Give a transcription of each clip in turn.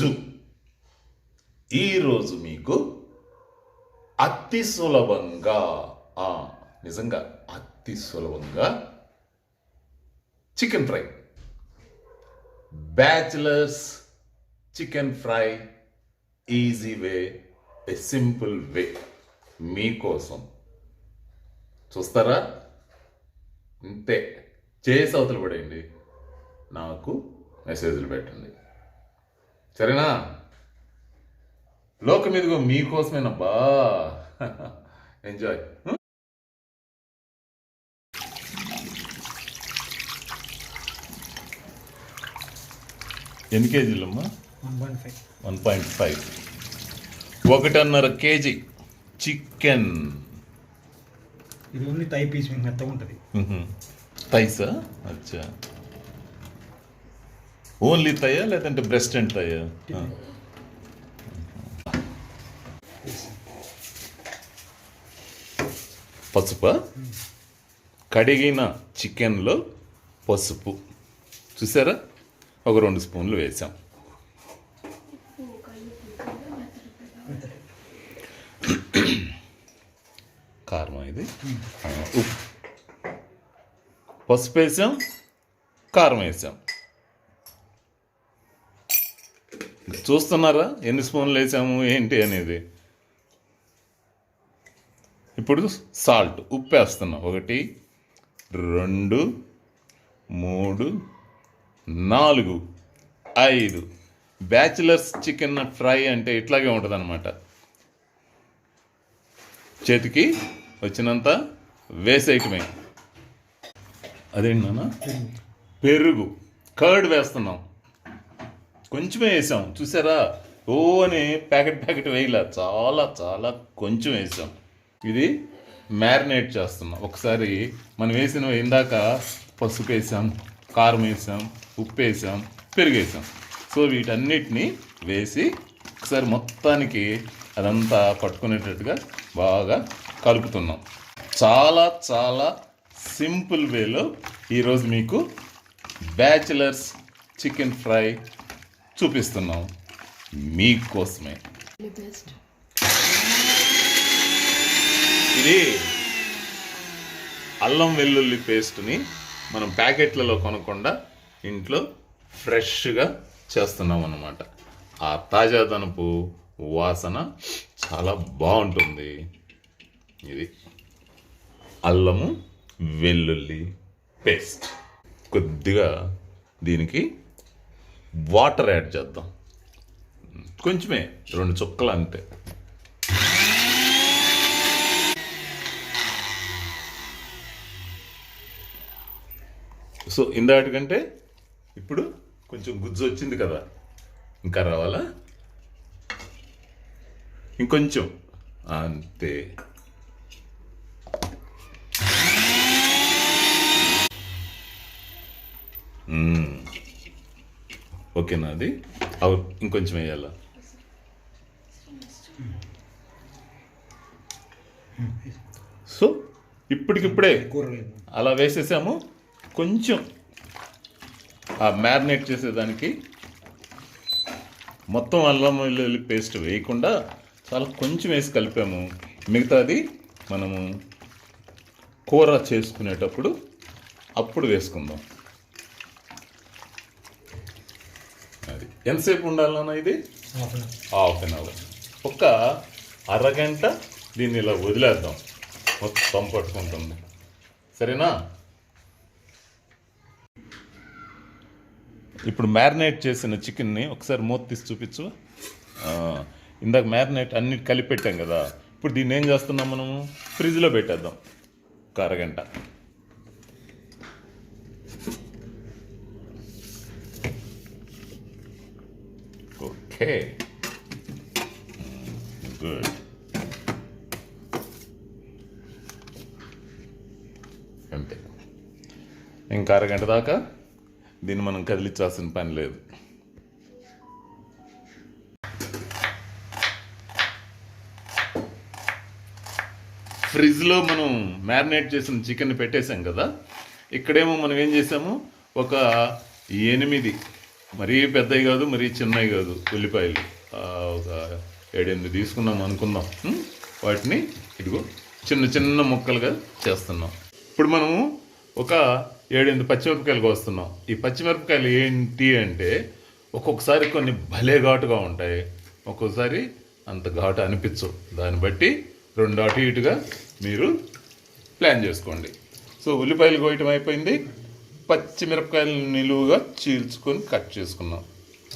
Zoo ఈరోజు మీకు అతి సులభంగా నిజంగా అతి సులభంగా chicken fry. Bachelors chicken fry easy way a simple way. మీకోసం. చూస్తారా? అంతే చేసి అవతలు పడేయండి. నాకు మెసేజ్లు పెట్టండి. సరేనా? లోకం ఇదిగో మీకోసమేనబ్బా ఎంజాయ్. ఎన్ని point five one point five. ఒకటిన్నర కేజీ చికెన్. ఇది ఓన్లీ థై పీస్ మెత్తగా ఉంటుంది. థైసా? అచ్చా. ఓన్లీ థయ్యా లేదంటే బ్రెస్ట్ అండ్ థయ్యా పసుపు? కడిగిన చికెన్లో పసుపు. చూసారా? ఒక రెండు స్పూన్లు వేసాం. కారం ఇది? ఉప్పు. పసుపు వేసాం కారం వేసాం. చూస్తున్నారా? ఎన్ని స్పూన్లు వేసాము? ఏంటి అనేది? ఇప్పుడు సాల్ట్ ఉప్పు వేస్తున్నాం. ఒకటి రెండు మూడు నాలుగు ఐదు. బ్యాచిలర్స్ చికెన్ ఫ్రై అంటే ఇట్లాగే ఉంటుంది అనమాట చేతికి వచ్చినంత వేసేయటమే. అదేంటి నాన్న? పెరుగు. కర్డ్ వేస్తున్నాం. కొంచెమే వేసాం. చూసారా? ఓ అని ప్యాకెట్ ప్యాకెట్ వేయలే. చాలా చాలా కొంచెం వేసాం. ఇది మ్యారినేట్ చేస్తున్నాం. ఒకసారి మనం వేసిన ఇందాక పసుపు వేసాం కారం వేసాం ఉప్పు వేసాం పెరిగేసాం సో వీటన్నిటిని వేసి ఒకసారి మొత్తానికి అదంతా పట్టుకునేటట్టుగా బాగా కలుపుతున్నాం. చాలా చాలా సింపుల్ వేలో ఈరోజు మీకు బ్యాచిలర్స్ చికెన్ ఫ్రై చూపిస్తున్నాం మీకోసమే. ఇది అల్లం వెల్లుల్లి పేస్ట్ని మనం ప్యాకెట్లలో కొనకుండా ఇంట్లో ఫ్రెష్గా చేస్తున్నాం అన్నమాట. ఆ తాజాదనపు వాసన చాలా బాగుంటుంది. ఇది అల్లము వెల్లుల్లి పేస్ట్. కొద్దిగా దీనికి వాటర్ యాడ్ చేద్దాం. కొంచెమే రెండు చుక్కలు అంతే. సో ఇందాటికంటే ఇప్పుడు కొంచెం గుజ్జు వచ్చింది కదా. ఇంకా రావాలా? ఇంకొంచెం. అంతే. మ్మ్. ఓకేనా అది? ఇంకొంచెం వేయాలా? సో ఇప్పటికిప్పుడే అలా వేసేసాము. కొంచెం ఆ మ్యారినేట్ చేసేదానికి మొత్తం అల్లం వెల్లుల్లి పేస్ట్ వేయకుండా చాలా కొంచెం వేసి కలిపాము. మిగతాది మనము కూర చేసుకునేటప్పుడు అప్పుడు వేసుకుందాం. ఎంతసేపు ఉండాలన్నా ఇది? హాఫ్ అన్ అవర్ ఒక అరగంట దీన్ని ఇలా వదిలేద్దాం. మొత్తం పట్టుకుంటుంది. సరేనా? ఇప్పుడు మ్యారినేట్ చేసిన చికెన్ని ఒకసారి మూత తీసి చూపించు. ఇందాక మ్యారినేట్ అన్ని కలిపి పెట్టాం కదా. ఇప్పుడు దీన్ని ఏం చేస్తున్నాం మనము? ఫ్రిడ్జ్లో పెట్టేద్దాం. ఒక అరగంట. Okay. గుడ్ అంతే. ఇంకా అరగంట దాకా దీన్ని మనం కదిలించాల్సిన పని లేదు. ఫ్రిడ్జ్లో మనం మ్యారినేట్ చేసిన చికెన్ పెట్టేసాం కదా ఇక్కడేమో మనం ఏం చేసాము ఒక ఎనిమిది మరీ పెద్దవి కాదు మరీ చిన్నవి కాదు ఉల్లిపాయలు. ఒక ఏడెనిమిది తీసుకున్నాం అనుకుందాం. వాటిని ఇదిగో చిన్న చిన్న ముక్కలుగా చేస్తున్నాం. ఇప్పుడు మనము ఒక ఏడెనిమిది పచ్చిమిరపకాయలు కోస్తున్నాం. ఈ పచ్చిమిరపకాయలు ఏంటి అంటే ఒక్కొక్కసారి కొన్ని భలే ఘాటుగా ఉంటాయి. ఒక్కొక్కసారి అంత ఘాటు అనిపించవు దాన్ని బట్టి రెండు అటు ఇటుగా మీరు ప్లాన్ చేసుకోండి. సో ఉల్లిపాయలు కోయటం అయిపోయింది. పచ్చిమిరపకాయలు నిలువుగా చీల్చుకొని కట్ చేసుకున్నాం.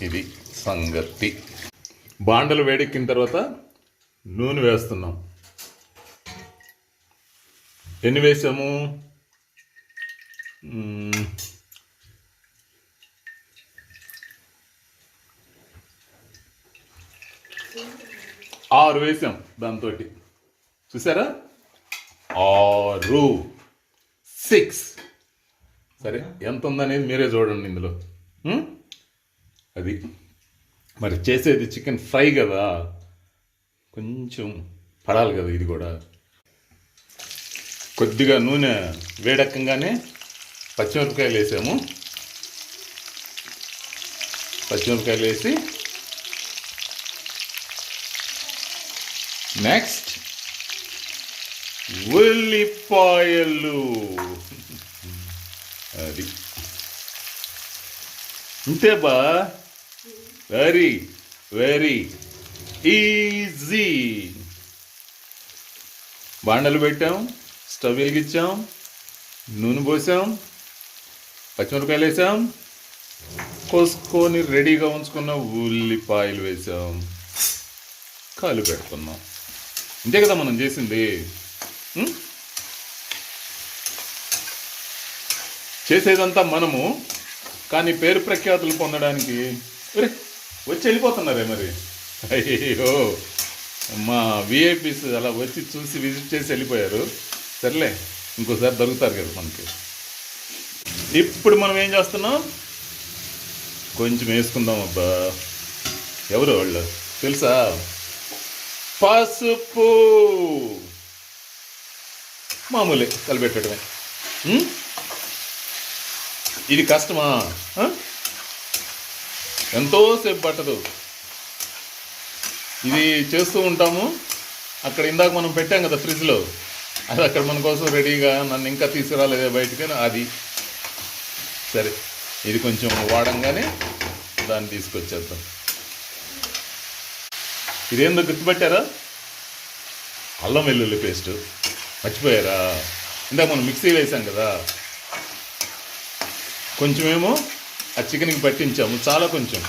ఇది సంగతి. బాండలు వేడెక్కిన తర్వాత నూనె వేస్తున్నాం. ఎన్ని వేసాము? ఆరు వేసాం దాంతో చూసారా? ఆరు సిక్స్. సరే ఎంత ఉందనేది మీరే చూడండి ఇందులో. అది. మరి చేసేది చికెన్ ఫ్రై కదా. కొంచెం పడాలి కదా ఇది కూడా. కొద్దిగా నూనె వేడెక్కగానే పచ్చిమిరపకాయలు వేసాము. పచ్చిమిరపకాయలు వేసి నెక్స్ట్ ఉల్లిపాయలు. అది. అంతే బా. వెరీ వెరీ ఈజీ బాండలు పెట్టాం స్టవ్ వెలిగించాం నూనె పోసాం పచ్చిమిరపకాయలు వేసాం కోసుకొని రెడీగా ఉంచుకున్న ఉల్లిపాయలు వేసాం. కాలు పెట్టుకున్నాం. ఇంతే కదా మనం చేసింది? చేసేదంతా మనము కానీ పేరు ప్రఖ్యాతులు పొందడానికి వచ్చి వెళ్ళిపోతున్నారే మరి? అయ్యో మా విఐపీస్ అలా వచ్చి చూసి విజిట్ చేసి వెళ్ళిపోయారు. సర్లే ఇంకోసారి దొరుకుతారు కదా మనకి. ఇప్పుడు మనం ఏం చేస్తున్నాం? కొంచెం వేసుకుందాం అబ్బా. ఎవరు వాళ్ళు? తెలుసా? పసుపు. మామూలే కలిపెట్టడమే. ఇది కష్టమా? ఎంతోసేపు పట్టదు. ఇది చేస్తూ ఉంటాము. అక్కడ ఇందాక మనం పెట్టాం కదా ఫ్రిడ్జ్లో. అది అక్కడ మన కోసం రెడీగా నన్ను ఇంకా తీసుకురాలేదే బయటకి. అది. సరే ఇది కొంచెం వాడంగానే దాన్ని తీసుకొచ్చేద్దాం. ఇదేందో గుర్తుపెట్టారా? అల్లం వెల్లుల్లి పేస్ట్. మర్చిపోయారా? ఇందాక మనం మిక్సీ వేసాం కదా. కొంచెమేమో ఆ చికెన్కి పట్టించాము చాలా కొంచెం.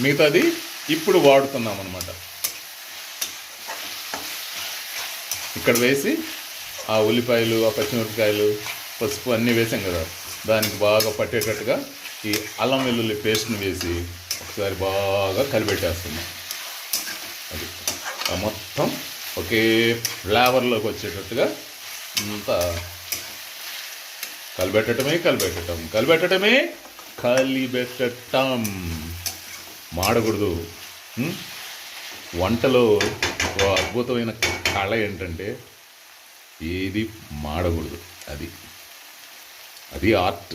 మిగతాది ఇప్పుడు వాడుతున్నాం అనమాట ఇక్కడ వేసి ఆ ఉల్లిపాయలు ఆ పచ్చిమిరపకాయలు పసుపు అన్నీ వేసాం కదా. దానికి బాగా పట్టేటట్టుగా ఈ అల్లం వెల్లుల్లి పేస్ట్ని వేసి ఒకసారి బాగా కలిపెట్టేస్తున్నాం. అది. మొత్తం ఒకే ఫ్లేవర్లోకి వచ్చేటట్టుగా అంతా కలిపెట్టడమే కలిపెట్టడం కలిపెట్టడమే కలిపెట్టడం మాడకూడదు. వంటలో ఓ అద్భుతమైన కళ ఏంటంటే ఏది మాడకూడదు. అది. అది ఆర్ట్.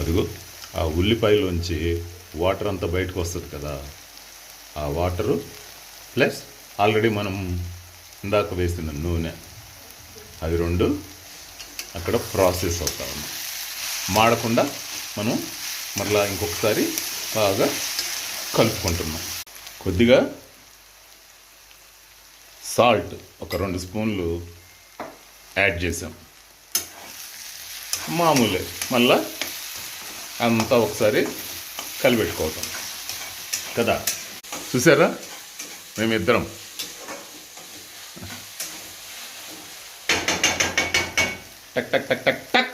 అదిగో ఆ ఉల్లిపాయలోంచి వాటర్ అంతా బయటకు వస్తుంది కదా. ఆ వాటరు ప్లస్ ఆల్రెడీ మనం ఇందాక వేసిన నూనె. అవి రెండు అక్కడ ప్రాసెస్ అవుతా. ఉంది మాడకుండా మనం మరలా ఇంకొకసారి బాగా కలుపుకుంటున్నాం. కొద్దిగా సాల్ట్ ఒక రెండు స్పూన్లు యాడ్ చేసాం. మామూలే మళ్ళా అంతా ఒకసారి కలిపెట్టుకోవటం. కదా? చూసారా? మేమిద్దరం. టక్ టక్ టక్ టక్ టక్.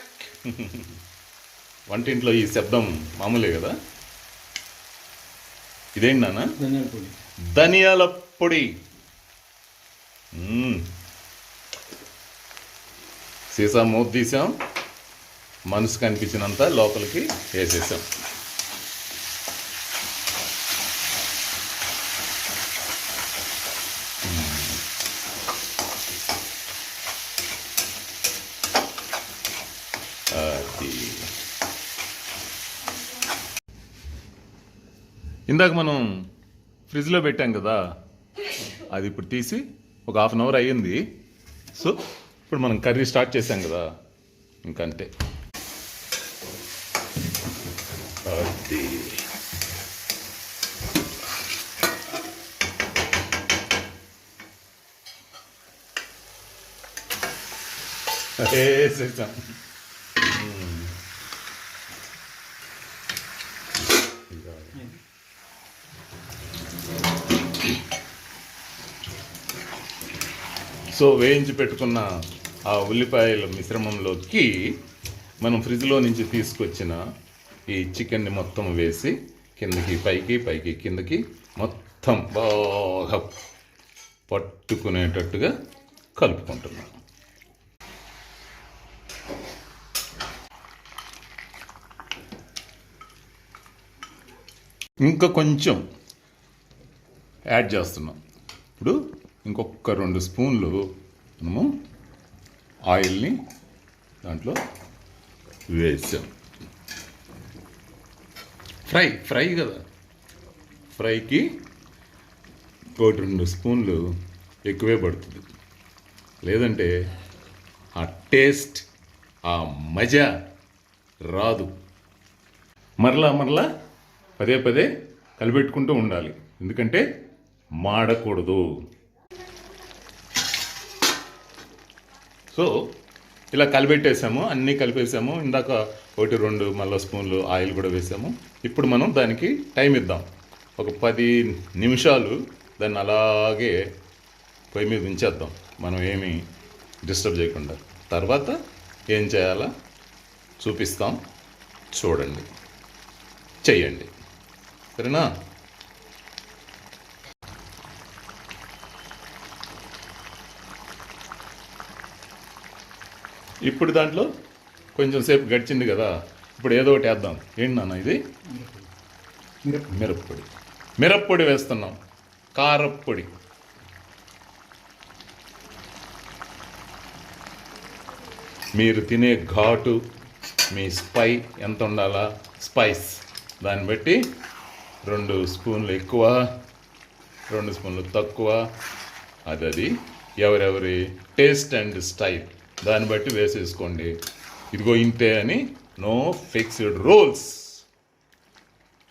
వంటింట్లో ఈ శబ్దం మామూలే కదా? ఇదేంటి నాన్న? ధనియాల పొడి. ధనియాల పొడి. సీసా మూత తీసాం. మనసు కనిపించినంత లోపలికి వేసేసాం. ఇందాక మనం ఫ్రిడ్జ్లో పెట్టాం కదా అది ఇప్పుడు తీసి ఒక హాఫ్ అన్ అవర్ అయ్యింది. సో ఇప్పుడు మనం కర్రీ స్టార్ట్ చేసాం కదా ఇంకంతే. అది. వేసేసాం సో వేయించి పెట్టుకున్న ఆ ఉల్లిపాయల మిశ్రమంలోకి మనం ఫ్రిడ్జ్లో నుంచి తీసుకొచ్చిన ఈ చికెన్ని మొత్తం వేసి కిందకి పైకి పైకి కిందకి మొత్తం బాగా పట్టుకునేటట్టుగా కలుపుకుంటున్నాం. ఇంకా కొంచెం యాడ్ చేస్తున్నాం. ఇప్పుడు ఇంకొక రెండు స్పూన్లు మనము ఆయిల్ని దాంట్లో వేసాం. ఫ్రై ఫ్రై కదా. ఫ్రైకి ఒకటి రెండు స్పూన్లు ఎక్కువే పడుతుంది. లేదంటే ఆ టేస్ట్ ఆ మజా రాదు. మరలా మరలా పదే పదే కలిపెట్టుకుంటూ ఉండాలి. ఎందుకంటే మాడకూడదు. సో ఇలా కలిపెట్టేసాము అన్నీ కలిపేసాము. ఇందాక ఒకటి రెండు మళ్ళీ స్పూన్లు ఆయిల్ కూడా వేసాము. ఇప్పుడు మనం దానికి టైం ఇద్దాం. ఒక పది నిమిషాలు దాన్ని అలాగే పొయ్యి మీద ఉంచేద్దాం. మనం ఏమి డిస్టర్బ్ చేయకుండా. తర్వాత ఏం చేయాలా? చూపిస్తాం. చూడండి. చెయ్యండి. సరేనా? ఇప్పుడు దాంట్లో కొంచెం సేపు గడిచింది కదా ఇప్పుడు ఏదో ఒకటి వేద్దాం. ఏంటి నాన్న ఇది? మిరప్పొడి. మిరప్పొడి. వేస్తున్నాం. కారప్పొడి. మీరు తినే ఘాటు మీ స్పై ఎంత ఉండాలా? స్పైస్. దాన్ని బట్టి రెండు స్పూన్లు ఎక్కువ రెండు స్పూన్లు తక్కువ. అది అది ఎవరెవరి టేస్ట్ అండ్ స్టైల్. దాన్ని బట్టి వేసేసుకోండి. ఇదిగో ఇంతే అని నో ఫిక్స్డ్ రూల్స్.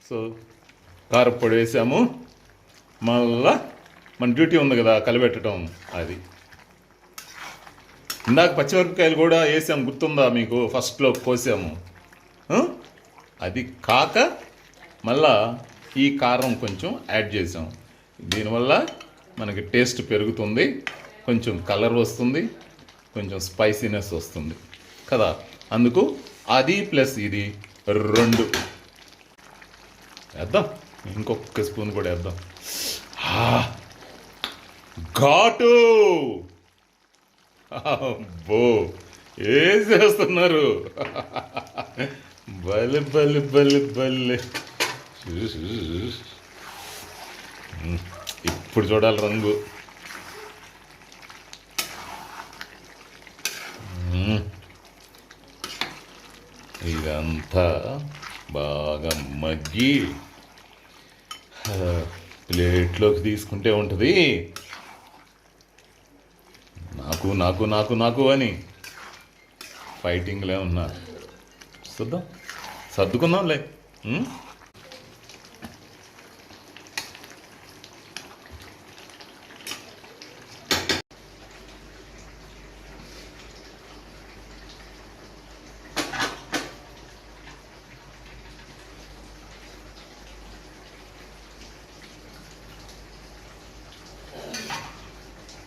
సో కారప్పొడి వేసాము. మళ్ళా మన డ్యూటీ ఉంది కదా కలిపెట్టడం అది. ఇందాక పచ్చిమిరపకాయలు కూడా వేసాం గుర్తుందా మీకు? ఫస్ట్లో కోసాము. అది కాక మళ్ళా ఈ కారం కొంచెం యాడ్ చేసాం. దీనివల్ల మనకి టేస్ట్ పెరుగుతుంది కొంచెం కలర్ వస్తుంది. కొంచెం స్పైసీనెస్ వస్తుంది. కదా? అందుకు అది ప్లస్ ఇది రెండు. వేద్దాం. ఇంకొక స్పూన్ కూడా వేద్దాం. ఆ, ఘాటు! అబ్బో! వేసేస్తున్నారు బలి బలి బలి బలి ఇప్పుడు చూడాలి రంగు మ్మ్. ఇదంతా బాగా మగ్గి ప్లేట్లోకి తీసుకుంటే ఉంటుంది. నాకు నాకు నాకు నాకు అని ఫైటింగ్లే ఉన్నా చూద్దాం సర్దుకుందాంలే ఉం? సరిపోయిందమ్మా ఇంకా గరం మసాలా వేయాలి ఆహా. మసాలా చూసి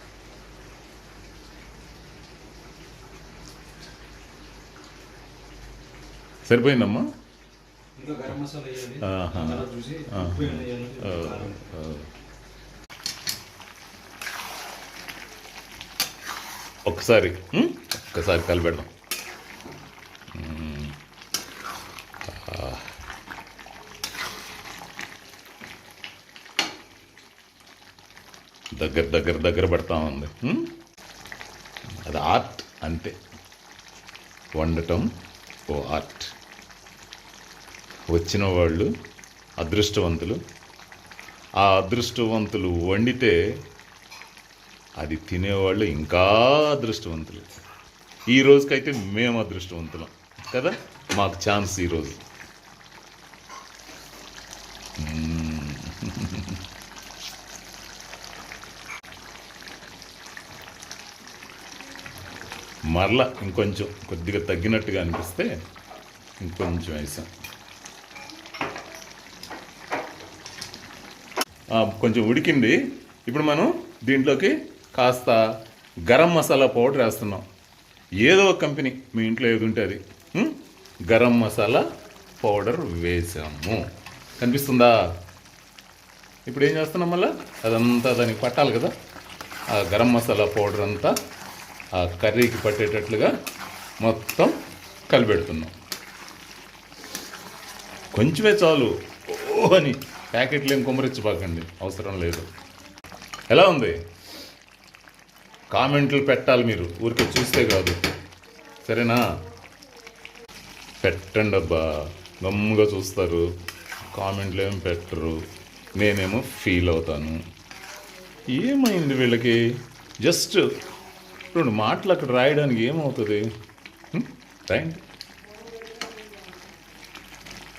ఆహా. ఉప్పు ఏమైనా వేయాలి, ఆ, కారం. ఆ. ఒక్కసారి? ఒక్కసారి కలిపెడదాం. దగ్గర దగ్గర దగ్గర పడతా ఉంది? అది ఆర్ట్ అంతే వండటం ఓ ఆర్ట్. వచ్చిన వాళ్ళు అదృష్టవంతులు. ఆ అదృష్టవంతులు వండితే అది తినేవాళ్ళు ఇంకా అదృష్టవంతులు. ఈ రోజుకైతే మేము అదృష్టవంతులం కదా? మాకు ఛాన్స్ ఈరోజు మరలా ఇంకొంచెం కొద్దిగా తగ్గినట్టుగా అనిపిస్తే ఇంకొంచెం వేసాం. కొంచెం ఉడికింది. ఇప్పుడు మనం దీంట్లోకి కాస్త గరం మసాలా పౌడర్ వేస్తున్నాం. ఏదో ఒక కంపెనీ మీ ఇంట్లో ఏది ఉంటే అది. గరం మసాలా పౌడర్ వేసాము. కనిపిస్తుందా? ఇప్పుడు ఏం చేస్తున్నాం మళ్ళీ? అదంతా దానికి పట్టాలి కదా. ఆ గరం మసాలా పౌడర్ అంతా ఆ కర్రీకి పట్టేటట్లుగా మొత్తం కలిపెడుతున్నాం. కొంచెమే చాలు. ఓ అని ప్యాకెట్లు ఏం కుమ్మరించబాకండి అవసరం లేదు. ఎలా ఉంది? కామెంట్లు పెట్టాలి మీరు. ఊరికే చూస్తే కాదు. సరేనా? పెట్టండి అబ్బా. గమ్ముగా చూస్తారు. కామెంట్లు ఏం పెట్టరు. నేనేమో ఫీల్ అవుతాను. ఏమైంది వీళ్ళకి? జస్ట్ రెండు మాటలు అక్కడ రాయడానికి ఏమవుతుంది? హ్మ్? రాయండి.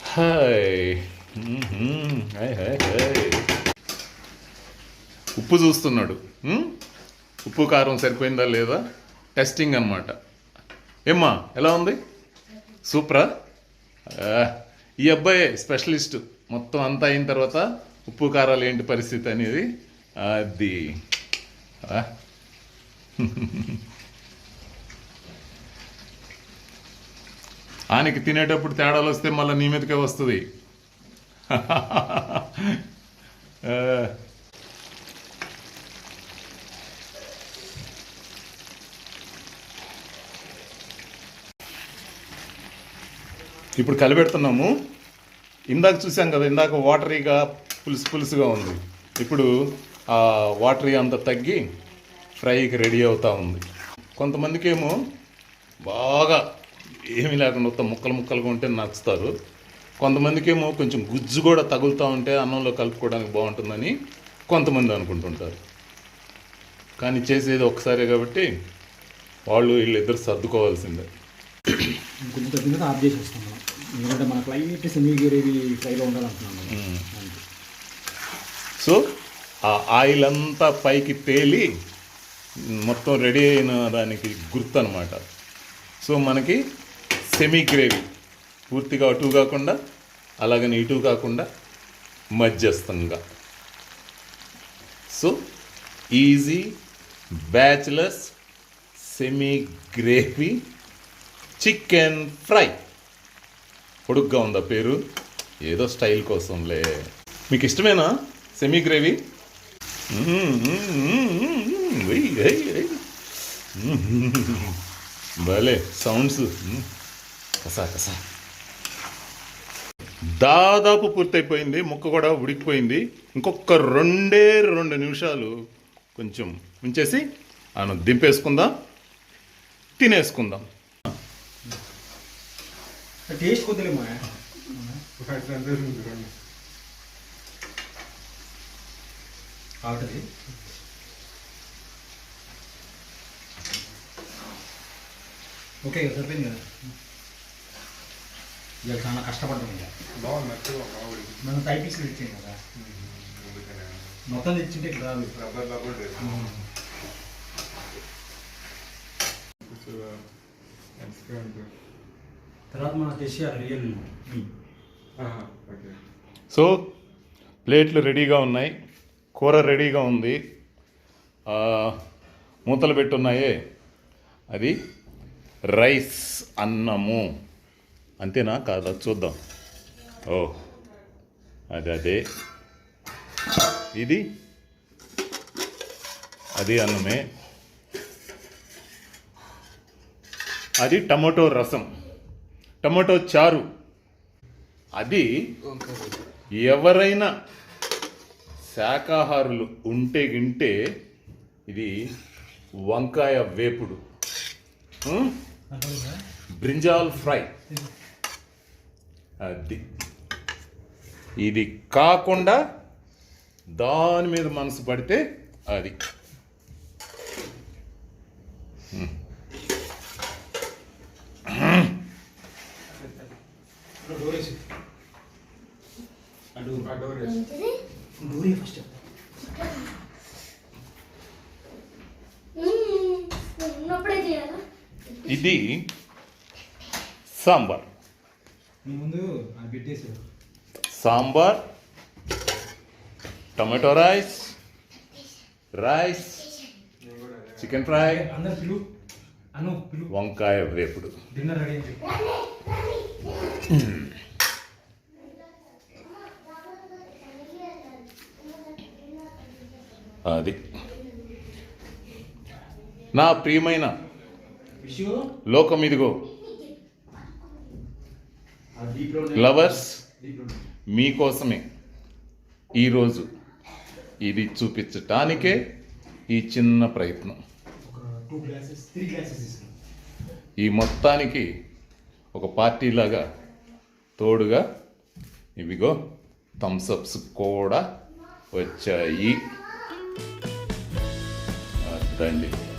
హాయ్. Hi hi hi. ఉప్పు చూస్తున్నాడు. ఉప్పు కారం సరిపోయిందా లేదా? టెస్టింగ్ అన్నమాట. ఏమ్మా ఎలా ఉంది? సూపరా? ఈ అబ్బాయి స్పెషలిస్ట్ మొత్తం అంతా అయిన తర్వాత ఉప్పు కారాలు ఏంటి పరిస్థితి అనేది? అది. ఆయనకి తినేటప్పుడు తేడాలు వస్తే మళ్ళీ నీ మీదకే వస్తుంది. ఇప్పుడు కలిపెడుతున్నాము. ఇందాక చూసాం కదా ఇందాక వాటరీగా పులుసు పులుసుగా ఉంది. ఇప్పుడు ఆ వాటరీ అంతా తగ్గి ఫ్రైకి రెడీ అవుతా ఉంది. కొంతమందికి ఏమో బాగా ఏమీ లేకుండా మొత్తం ముక్కలు ముక్కలుగా ఉంటే నచ్చుతారు. కొంతమందికి ఏమో కొంచెం గుజ్జు కూడా తగులుతూ ఉంటే అన్నంలో కలుపుకోవడానికి బాగుంటుందని కొంతమంది అనుకుంటుంటారు. కానీ చేసేది ఒక్కసారే కాబట్టి వాళ్ళు వీళ్ళిద్దరు సర్దుకోవాల్సిందే. కొంచెం ఆఫ్ ఎందుకంటే సెమీ గ్రేవీ ఫ్రైలో. సో ఆ ఆయిల్ అంతా పైకి తేలి మొత్తం రెడీ అయిన దానికి గుర్తు అనమాట సో మనకి సెమీ గ్రేవీ పూర్తిగా అటు కాకుండా అలాగని ఇటు కాకుండా మధ్యస్థంగా. So easy bachelors semi gravy chicken fry పొడుగ్గా ఉందా పేరు? ఏదో స్టైల్ కోసంలే. మీకు ఇష్టమేనా? సెమీ గ్రేవీ భలే సౌండ్స్. కసా కసా. దాదాపు పూర్తయిపోయింది ముక్క కూడా ఉడికిపోయింది. ఇంకొక రెండే రెండు నిమిషాలు కొంచెం ఉంచేసి మనం దింపేసుకుందాం తినేసుకుందాం. టేస్ట్ ఓకే కదా, సరిపోయింది కదా. ఇవాళ చాలా కష్టపడ్డాం ఇక. బాగుంది మెత్తగా బాగుంది. మనం టైపీస్ తెచ్చాం కదా. మొత్తం తెచ్చింటే ఇట్లా రాదు. రబ్బర్ రబ్బర్ తర్వాత మనం తెచ్చేయాలి రియల్ ఓకే. సో ప్లేట్లు రెడీగా ఉన్నాయి. కూర రెడీగా ఉంది. ఆ, మూతలు పెట్టున్నాయే. అది రైస్ అన్నము. అంతేనా? కాదా చూద్దాం. ఓ అదే అదే. ఇది? అది అన్నమే. అది టమాటో రసం. టమాటో చారు. అది ఎవరైనా శాకాహారులు ఉంటే గింటే ఇది వంకాయ వేపుడు. Brinjal fry. అది. ఇది కాకుండా దాని మీద మనసు పడితే అది. ఫస్ట్ ఉన్నప్పుడే చేయాలా ఇది sambar. Sambar tomato rice rice chicken fry వంకాయ వేపుడు. అది. నా ప్రియమైన లోకం ఇదిగో. లవర్స్ మీకోసమే ఈరోజు ఇది చూపించటానికే ఈ చిన్న ప్రయత్నం. ఈ మొత్తానికి ఒక పార్టీలాగా తోడుగా ఇవిగో థమ్సప్స్ కూడా వచ్చాయి. రండి.